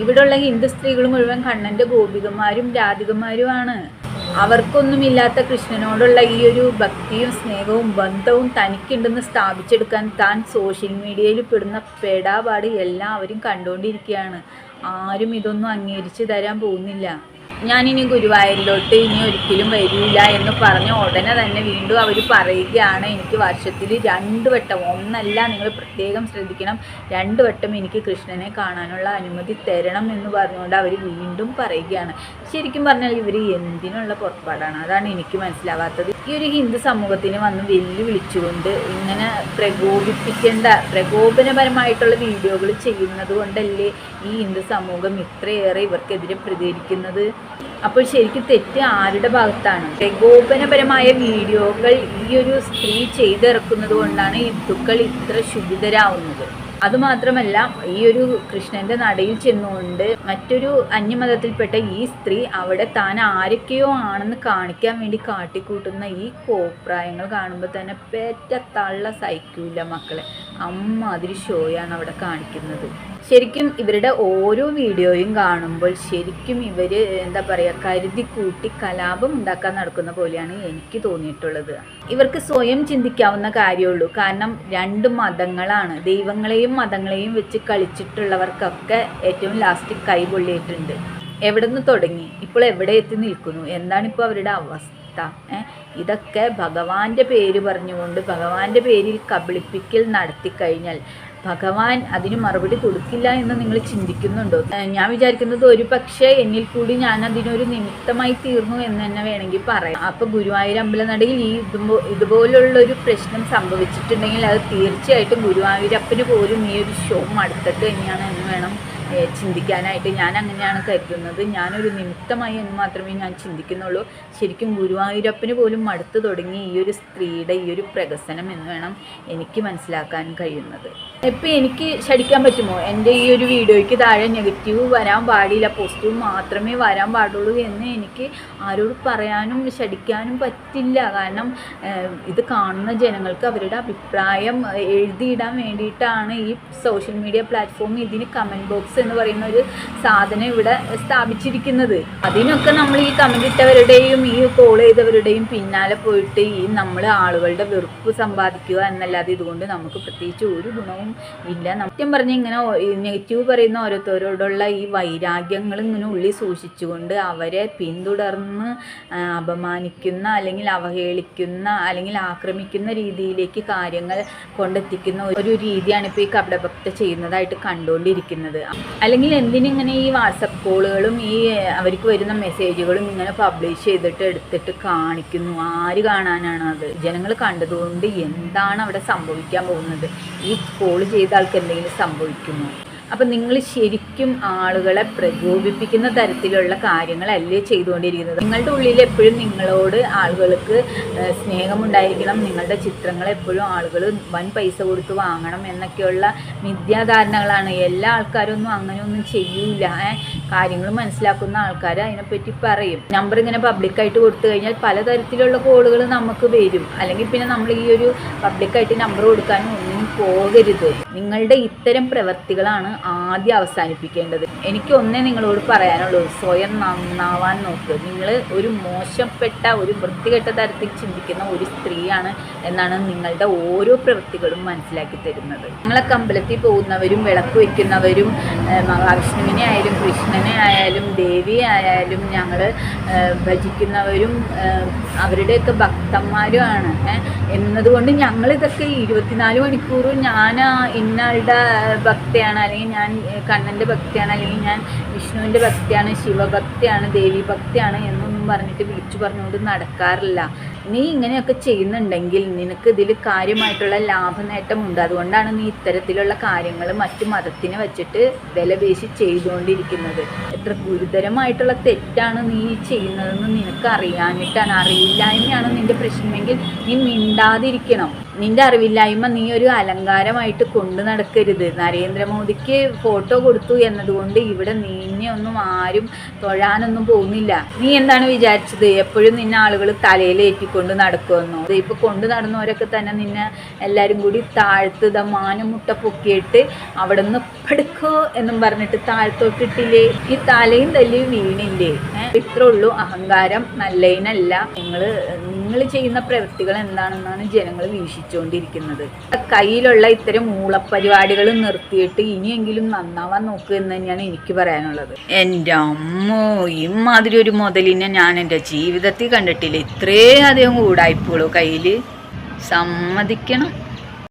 ഇവിടെയുള്ള ഹിന്ദു സ്ത്രീകൾ മുഴുവൻ കണ്ണന്റെ ഗോപികമാരും രാധികമാരുമാണ്. അവർക്കൊന്നുമില്ലാത്ത കൃഷ്ണനോടുള്ള ഈ ഒരു ഭക്തിയും സ്നേഹവും ബന്ധവും തനിക്കുണ്ടെന്ന് സ്ഥാപിച്ചെടുക്കാൻ താൻ സോഷ്യൽ മീഡിയയിൽ പെടുന്ന പേടാപാട് എല്ലാവരും കണ്ടുകൊണ്ടിരിക്കുകയാണ്. ആരും ഇതൊന്നും അംഗീകരിച്ച് തരാൻ പോകുന്നില്ല. ഞാനിനി ഗുരുവായൂരിലോട്ട് ഇനി ഒരിക്കലും വരില്ല എന്ന് പറഞ്ഞ ഉടനെ തന്നെ വീണ്ടും അവർ പറയുകയാണ്. എനിക്ക് വർഷത്തിൽ രണ്ട് വട്ടം ഒന്നല്ല നിങ്ങൾ പ്രത്യേകം ശ്രദ്ധിക്കണം രണ്ട് വട്ടം എനിക്ക് കൃഷ്ണനെ കാണാനുള്ള അനുമതി തരണം എന്ന് പറഞ്ഞുകൊണ്ട് അവർ വീണ്ടും പറയുകയാണ്. ശരിക്കും പറഞ്ഞാൽ ഇവർ എന്തിനുള്ള പുറപ്പാടാണ്? അതാണ് എനിക്ക് മനസ്സിലാവാത്തത്. ഈ ഒരു ഹിന്ദു സമൂഹത്തിന് വന്ന് വെല്ലുവിളിച്ചുകൊണ്ട് ഇങ്ങനെ പ്രകോപിപ്പിക്കേണ്ട പ്രകോപനപരമായിട്ടുള്ള വീഡിയോകൾ ചെയ്യുന്നത് കൊണ്ടല്ലേ ഈ ഹിന്ദു സമൂഹം ഇത്രയേറെ ഇവർക്കെതിരെ പ്രതികരിക്കുന്നത്? അപ്പോൾ ശരിക്കും തെറ്റ് ആരുടെ ഭാഗത്താണ്? പ്രകോപനപരമായ വീഡിയോകൾ ഈ ഒരു സ്ത്രീ ചെയ്തിറക്കുന്നത് കൊണ്ടാണ് ഹിന്ദുക്കൾ ഇത്ര ശുഭിതരാവുന്നത്. അതുമാത്രമല്ല ഈ ഒരു കൃഷ്ണന്റെ നടയിൽ ചെന്നുകൊണ്ട് മറ്റൊരു അന്യമതത്തിൽപ്പെട്ട ഈ സ്ത്രീ അവിടെ താൻ ആരൊക്കെയോ ആണെന്ന് കാണിക്കാൻ വേണ്ടി കാട്ടിക്കൂട്ടുന്ന ഈ കോപ്രായങ്ങൾ കാണുമ്പോൾ തന്നെ പേറ്റ തള്ള സഹിക്കൂല മക്കളെ. അമ്മാതിരി ഷോയാണ് അവിടെ കാണിക്കുന്നത്. ശരിക്കും ഇവരുടെ ഓരോ വീഡിയോയും കാണുമ്പോൾ ശരിക്കും ഇവർ എന്താ പറയുക കരുതി കൂട്ടി കലാപം ഉണ്ടാക്കാൻ നടക്കുന്ന പോലെയാണ് എനിക്ക് തോന്നിയിട്ടുള്ളത്. ഇവർക്ക് സ്വയം ചിന്തിക്കാവുന്ന കാര്യമുള്ളൂ. കാരണം രണ്ട് മതങ്ങളാണ്. ദൈവങ്ങളെയും മതങ്ങളെയും വെച്ച് കളിച്ചിട്ടുള്ളവർക്കൊക്കെ ഏറ്റവും ലാസ്റ്റ് കൈ പൊള്ളിയിട്ടുണ്ട്. എവിടെ നിന്ന് തുടങ്ങി? ഇപ്പോൾ എവിടെ എത്തി നിൽക്കുന്നു? എന്താണിപ്പോൾ അവരുടെ അവസ്ഥ? ഏ? ഇതൊക്കെ ഭഗവാന്റെ പേര് പറഞ്ഞുകൊണ്ട് ഭഗവാന്റെ പേരിൽ കബളിപ്പിക്കൽ നടത്തി കഴിഞ്ഞാൽ ഭഗവാൻ അതിന് മറുപടി കൊടുക്കില്ല എന്ന് നിങ്ങൾ ചിന്തിക്കുന്നുണ്ടോ? ഞാൻ വിചാരിക്കുന്നത് ഒരു പക്ഷേ എന്നിൽ കൂടി ഞാൻ അതിനൊരു നിമിത്തമായി തീർന്നു എന്ന് തന്നെ വേണമെങ്കിൽ പറയാം. അപ്പൊ ഗുരുവായൂർ അമ്പലനടയിൽ ഈ ഇതുപോലുള്ള ഒരു പ്രശ്നം സംഭവിച്ചിട്ടുണ്ടെങ്കിൽ അത് തീർച്ചയായിട്ടും ഗുരുവായൂരപ്പന് പോലും ഈ ഒരു ഷോ മടുത്തിട്ട് തന്നെയാണ് എന്ന് വേണം ചിന്തിക്കാനായിട്ട് ഞാൻ അങ്ങനെയാണ് കരുതുന്നത്. ഞാനൊരു നിമിത്തമായി എന്ന് മാത്രമേ ഞാൻ ചിന്തിക്കുന്നുള്ളൂ. ശരിക്കും ഗുരുവായൂരപ്പന് പോലും മടുത്തു തുടങ്ങി ഈ ഒരു സ്ത്രീയുടെ ഈ ഒരു പ്രകസനം എന്ന് വേണം എനിക്ക് മനസ്സിലാക്കാൻ കഴിയുന്നത്. ഇപ്പം എനിക്ക് ശടിക്കാൻ പറ്റുമോ? എന്റെ ഈ ഒരു വീഡിയോയ്ക്ക് താഴെ നെഗറ്റീവ് വരാൻ പാടില്ല പോസിറ്റീവ് മാത്രമേ വരാൻ പാടുള്ളൂ എന്ന് എനിക്ക് ആരോട് പറയാനും ശടിക്കാനും പറ്റില്ല. കാരണം ഇത് കാണുന്ന ജനങ്ങൾക്ക് അവരുടെ അഭിപ്രായം എഴുതിയിടാൻ വേണ്ടിയിട്ടാണ് ഈ സോഷ്യൽ മീഡിയ പ്ലാറ്റ്ഫോം ഇതിന് കമന്റ് ബോക്സ് എന്ന് പറയുന്ന ഒരു സാധനം ഇവിടെ സ്ഥാപിച്ചിരിക്കുന്നത്. അതിനൊക്കെ നമ്മൾ ഈ കമന്റ് ഇട്ടവരുടെയും ഈ കോൾ ചെയ്തവരുടെയും പിന്നാലെ പോയിട്ട് ഈ നമ്മൾ ആളുകളുടെ വെറുപ്പ് സമ്പാദിക്കുക എന്നല്ലാതെ ഇതുകൊണ്ട് നമുക്ക് പ്രത്യേകിച്ച് ഒരു ഗുണവും ഇല്ല. സത്യം പറഞ്ഞ് ഇങ്ങനെ നെഗറ്റീവ് പറയുന്ന ഓരോരുത്തരോടുള്ള ഈ വൈരാഗ്യങ്ങൾ ഇങ്ങനെ ഉള്ളിൽ സൂക്ഷിച്ചുകൊണ്ട് അവരെ പിന്തുടർന്ന് അപമാനിക്കുന്ന അല്ലെങ്കിൽ അവഹേളിക്കുന്ന അല്ലെങ്കിൽ ആക്രമിക്കുന്ന രീതിയിലേക്ക് കാര്യങ്ങൾ കൊണ്ടെത്തിക്കുന്ന ഒരു രീതിയാണ് ഇപ്പോൾ ഈ കപടഭക്ത ചെയ്യുന്നതായിട്ട് കണ്ടുകൊണ്ടിരിക്കുന്നത്. അല്ലെങ്കിൽ എന്തിനിങ്ങനെ ഈ വാട്സപ്പ് കോളുകളും ഈ അവർക്ക് വരുന്ന മെസ്സേജുകളും ഇങ്ങനെ പബ്ലിഷ് ചെയ്തിട്ട് എടുത്തിട്ട് കാണിക്കുന്നു? ആര് കാണാനാണ് അത്? ജനങ്ങൾ കണ്ടതുകൊണ്ട് എന്താണ് അവിടെ സംഭവിക്കാൻ പോകുന്നത്? ഈ കോൾ ചെയ്ത ആൾക്ക് എന്തെങ്കിലും സംഭവിക്കുമോ? അപ്പം നിങ്ങൾ ശരിക്കും ആളുകളെ പ്രകോപിപ്പിക്കുന്ന തരത്തിലുള്ള കാര്യങ്ങളല്ലേ ചെയ്തുകൊണ്ടിരിക്കുന്നത്? നിങ്ങളുടെ ഉള്ളിൽ എപ്പോഴും നിങ്ങളോട് ആളുകൾക്ക് സ്നേഹമുണ്ടായിരിക്കണം. നിങ്ങളുടെ ചിത്രങ്ങൾ എപ്പോഴും ആളുകൾ വൻ പൈസ കൊടുത്ത് വാങ്ങണം എന്നൊക്കെയുള്ള മിഥ്യാധാരണകളാണ്. എല്ലാ ആൾക്കാരും ഒന്നും അങ്ങനെയൊന്നും ചെയ്യൂല. കാര്യങ്ങൾ മനസ്സിലാക്കുന്ന ആൾക്കാർ അതിനെപ്പറ്റി പറയും. നമ്പർ ഇങ്ങനെ പബ്ലിക്കായിട്ട് കൊടുത്തു കഴിഞ്ഞാൽ പലതരത്തിലുള്ള കോളുകൾ നമുക്ക് വരും. അല്ലെങ്കിൽ പിന്നെ നമ്മൾ ഈ ഒരു പബ്ലിക്കായിട്ട് നമ്പർ കൊടുക്കാനും ഒന്നിനും പോകരുത്. നിങ്ങളുടെ ഇത്തരം പ്രവൃത്തികളാണ് ആദ്യം അവസാനിപ്പിക്കേണ്ടത്. എനിക്ക് ഒന്നേ നിങ്ങളോട് പറയാനുള്ളൂ സ്വയം നന്നാവാൻ നോക്ക്. നിങ്ങൾ ഒരു മോശപ്പെട്ട ഒരു വൃത്തികെട്ട തരത്തിൽ ചിന്തിക്കുന്ന ഒരു സ്ത്രീയാണ് എന്നാണ് നിങ്ങളുടെ ഓരോ പ്രവൃത്തികളും മനസ്സിലാക്കി തരുന്നത്. നിങ്ങളൊക്കെ അമ്പലത്തിൽ പോകുന്നവരും വിളക്ക് വയ്ക്കുന്നവരും മഹാവിഷ്ണുവിനെ ആയാലും കൃഷ്ണനെ ആയാലും ദേവിയെ ആയാലും ഞങ്ങൾ ഭജിക്കുന്നവരും അവരുടെയൊക്കെ ഭക്തന്മാരുമാണ് എന്നതുകൊണ്ട് ഞങ്ങളിതൊക്കെ ഇരുപത്തിനാല് മണിക്കൂറും ഞാൻ ഇന്നാളുടെ ഭക്തയാണ് അല്ലെങ്കിൽ ഞാൻ കണ്ണന്റെ ഭക്തിയാണ് അല്ലെങ്കിൽ ഞാൻ വിഷ്ണുവിന്റെ ഭക്തിയാണ് ശിവഭക്തിയാണ് ദേവി ഭക്തിയാണ് എന്നൊന്നും പറഞ്ഞിട്ട് വിളിച്ചു പറഞ്ഞുകൊണ്ട് നടക്കാറില്ല. നീ ഇങ്ങനെയൊക്കെ ചെയ്യുന്നുണ്ടെങ്കിൽ നിനക്ക് ഇതിൽ കാര്യമായിട്ടുള്ള ലാഭനേട്ടമുണ്ട്. അതുകൊണ്ടാണ് നീ ഇത്തരത്തിലുള്ള കാര്യങ്ങൾ മറ്റു മതത്തിനെ വെച്ചിട്ട് വിലപേശി ചെയ്തുകൊണ്ടിരിക്കുന്നത്. എത്ര ഗുരുതരമായിട്ടുള്ള തെറ്റാണ് നീ ചെയ്യുന്നതെന്ന് നിനക്ക് അറിയാനിട്ടാണ് അറിയില്ലായ്മയാണ് നിന്റെ പ്രശ്നമെങ്കിൽ നീ മിണ്ടാതിരിക്കണം. നിന്റെ അറിവില്ലായ്മ നീ ഒരു അലങ്കാരമായിട്ട് കൊണ്ടു നടക്കരുത്. നരേന്ദ്രമോദിക്ക് ഫോട്ടോ കൊടുത്തു എന്നതുകൊണ്ട് ഇവിടെ നിന്നെ ഒന്നും ആരും തൊഴാനൊന്നും പോകുന്നില്ല. നീ എന്താണ് വിചാരിച്ചത്? എപ്പോഴും നിന്നെ ആളുകൾ തലയിൽ ഏറ്റിക്കൊണ്ട് നടക്കുമെന്നോ? ഇപ്പൊ കൊണ്ടു നടന്നവരൊക്കെ തന്നെ നിന്നെ എല്ലാരും കൂടി താഴ്ത്ത് ദമാനം മുട്ട പൊക്കിയിട്ട് അവിടെ നിന്ന് പെടുക്കോ എന്നും പറഞ്ഞിട്ട് താഴ്ത്തോട്ടിട്ടില്ലേ? ഈ തലയും തല്ലിയും വീണില്ലേ? ഇത്രേ ഉള്ളൂ അഹങ്കാരം. നല്ലതിനല്ല നിങ്ങൾ നിങ്ങൾ ചെയ്യുന്ന പ്രവൃത്തികൾ എന്താണെന്നാണ് ജനങ്ങൾ വീക്ഷിച്ചുകൊണ്ടിരിക്കുന്നത് കയ്യിലുള്ള ഇത്തരം മൂളപ്പരിപാടികൾ നിർത്തിയിട്ട് ഇനിയെങ്കിലും നന്നാവാൻ നോക്കുക എന്ന് തന്നെയാണ് എനിക്ക് പറയാനുള്ളത്. എന്റെ അമ്മോ ഇമാതിരി ഒരു മുതലിനെ ഞാൻ എന്റെ ജീവിതത്തിൽ കണ്ടിട്ടില്ല. ഇത്രേ അധികം കൂടായ്പകളോ കയ്യിൽ സമ്മതിക്കണം.